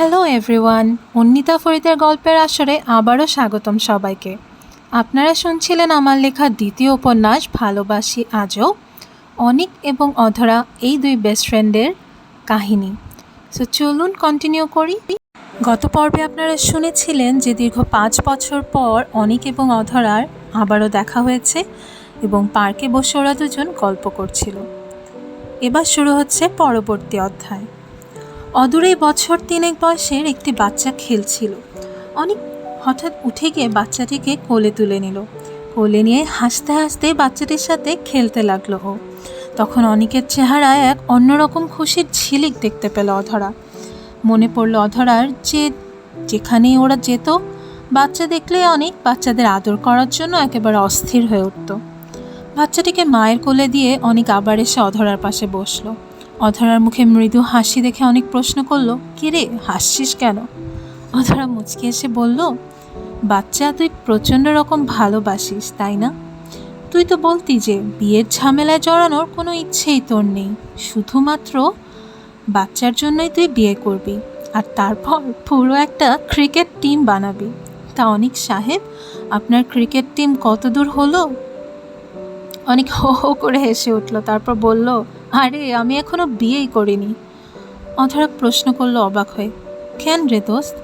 Hello everyone অন্নিতা ফরিদের গল্পের আসরে আবারও স্বাগতম সবাইকে। আপনারা শুনছিলেন আমার লেখা দ্বিতীয় উপন্যাস, ভালোবাসি আজও, অনিক এবং অধরা, এই দুই বেস্ট ফ্রেন্ডের কাহিনী। সো চলুন কন্টিনিউ করি। গত পর্বে আপনারা শুনেছিলেন যে দীর্ঘ পাঁচ বছর পর অনিক এবং অধরার আবারও দেখা হয়েছে এবং পার্কে বসে ওরা দুজন গল্প করছিল। এবার শুরু হচ্ছে পরবর্তী অধ্যায়। অদূরে বছর তিনেক বয়সের একটি বাচ্চা খেলছিল। অনেক হঠাৎ উঠে গিয়ে বাচ্চাটিকে কোলে তুলে নিল। কোলে নিয়ে হাসতে হাসতে বাচ্চাটির সাথে খেলতে লাগল ও। তখন অনিকের চেহারায় এক অন্যরকম খুশির ঝিলিক দেখতে পেল অধরা। মনে পড়ল অধরার যে যেখানেই ওরা যেত, বাচ্চা দেখলে অনেক বাচ্চাদের আদর করার জন্য একেবারে অস্থির হয়ে উঠত। বাচ্চাটিকে মায়ের কোলে দিয়ে অনেক আবার এসে অধরার পাশে বসল। অধরার মুখে মৃদু হাসি দেখে অনেক প্রশ্ন করল কিরে হাসছিস কেন? অধরা মুচকে এসে বলল, বাচ্চা, তুই প্রচণ্ড রকম ভালোবাসিস, তাই না? তুই তো বলতি যে বিয়ের ঝামেলায় জড়ানোর কোনো ইচ্ছেই তোর নেই। শুধুমাত্র বাচ্চার জন্যই তুই বিয়ে করবি, আর তারপর পুরো একটা ক্রিকেট টিম বানাবি। তা অনেক সাহেব, আপনার ক্রিকেট টিম কত দূর হলো? অনেক হো হো করে হেসে উঠল, তারপর বলল আরে, আমি এখনও বিয়েই করিনি। অধরা প্রশ্ন করল অবাক হয়ে। কেন রে দোস্ত?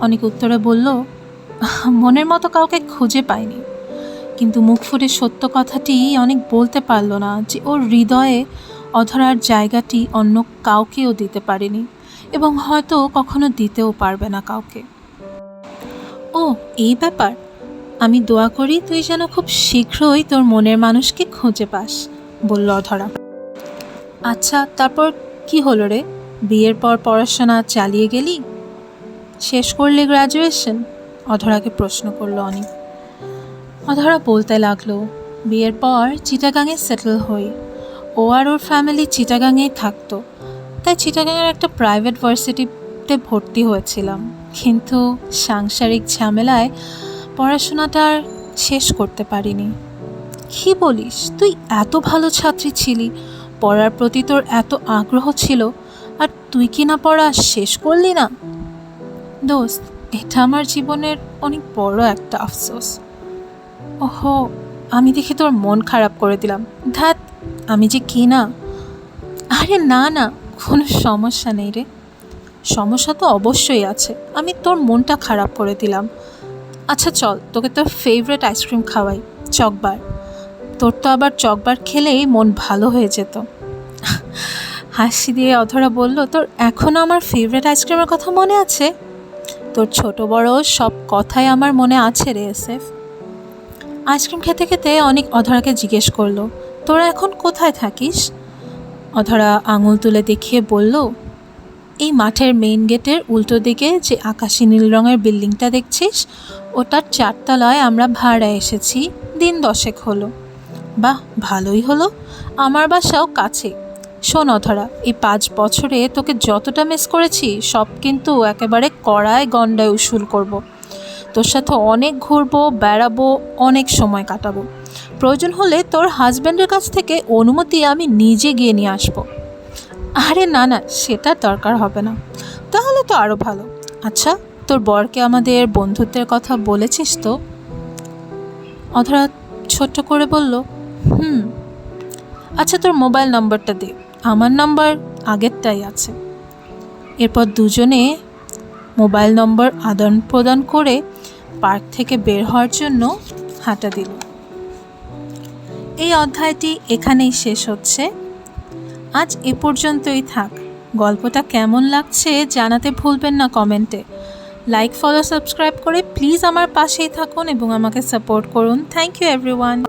অনেক উত্তরে বলল, মনের মতো কাউকে খুঁজে পাইনি। কিন্তু মুখ ফুটে সত্য কথাটি অনেক বলতে পারল না যে ওর হৃদয়ে অধরার জায়গাটি অন্য কাউকেও দিতে পারেনি এবং হয়তো কখনো দিতেও পারবে না কাউকে। ও, এই ব্যাপার? আমি দোয়া করি তুই যেন খুব শীঘ্রই তোর মনের মানুষকে খুঁজে পাস, বলল অধরা। আচ্ছা তারপর কি হলো রে? বিয়ের পর পড়াশোনা চালিয়ে গেলি? শেষ করলে গ্র্যাজুয়েশন অধরাকে প্রশ্ন করল অনেক। অধরা বলতে লাগল, বিয়ের পর চিটাগাংয়ে সেটেল হই। ও আর ওর ফ্যামিলি চিটাগাংয়েই থাকতো। তাই চিটাগাংয়ের একটা প্রাইভেট ভার্সিটিতে ভর্তি হয়েছিলাম। কিন্তু সাংসারিক ঝামেলায় পড়াশোনাটা আর শেষ করতে পারিনি। কি বলিস? তুই এত ভালো ছাত্রী ছিলি। পড়ার প্রতি তোর এত আগ্রহ ছিল, আর তুই কি না পড়া শেষ করলি না? দোস্ত, এটা আমার জীবনের অনেক বড় একটা আফসোস। ওহো, আমি দেখি তোর মন খারাপ করে দিলাম। ধ্যাত আমি যে কি না? আরে না না, কোনো সমস্যা নেই রে। সমস্যা তো অবশ্যই আছে, আমি তোর মনটা খারাপ করে দিলাম। আচ্ছা চল, তোকে তোর ফেভারেট আইসক্রিম খাওয়াই, চকবার। তোর তো আবার চকবার খেলেই মন ভালো হয়ে যেত। হাসি দিয়ে অধরা বলল, তোর এখনও আমার ফেভারেট আইসক্রিমের কথা মনে আছে? তোর ছোট বড় সব কথাই আমার মনে আছে রে এসএফ আইসক্রিম খেতে খেতে অনেক অধরাকে জিজ্ঞেস করল, তোরা এখন কোথায় থাকিস? অধরা আঙুল তুলে দেখিয়ে বলল, এই মাঠের মেইন গেটের উল্টো দিকে যে আকাশি নীল রঙের বিল্ডিংটা দেখছিস, ওটার চারতলায় আমরা ভাড়া এসেছি, দিন দশেক হলো। বাহ, ভালোই হলো। আমার বাসাও কাছে। শোন অধরা, এই পাঁচ বছরে তোকে যতটা মিস করেছি, সব কিন্তু একেবারে কড়ায় গন্ডায় উসুল করব। তোর সাথে অনেক ঘুরবো, বেড়াবো, অনেক সময় কাটাবো। প্রয়োজন হলে তোর হাজব্যান্ডের কাছ থেকে অনুমতি আমি নিজে গিয়ে নিয়ে আসব। আরে না না, সেটা দরকার হবে না। তাহলে তো আরও ভালো। আচ্ছা তোর বরকে আমাদের বন্ধুত্বের কথা বলেছিস তো? অধরা ছোট্ট করে বলল হুম। আচ্ছা তোর মোবাইল নাম্বারটা দে। আমার নাম্বার আগেরটাই আছে। এরপর দুজনে মোবাইল নম্বর আদান প্রদান করে পার্ক থেকে বের হওয়ার জন্য হাঁটা দিল। এই অধ্যায়টি এখানেই শেষ হচ্ছে। আজ এ পর্যন্তই থাক। গল্পটা কেমন লাগছে জানাতে ভুলবেন না কমেন্টে। লাইক, ফলো, সাবস্ক্রাইব করে প্লিজ আমার পাশেই থাকুন এবং আমাকে সাপোর্ট করুন। Thank you, everyone.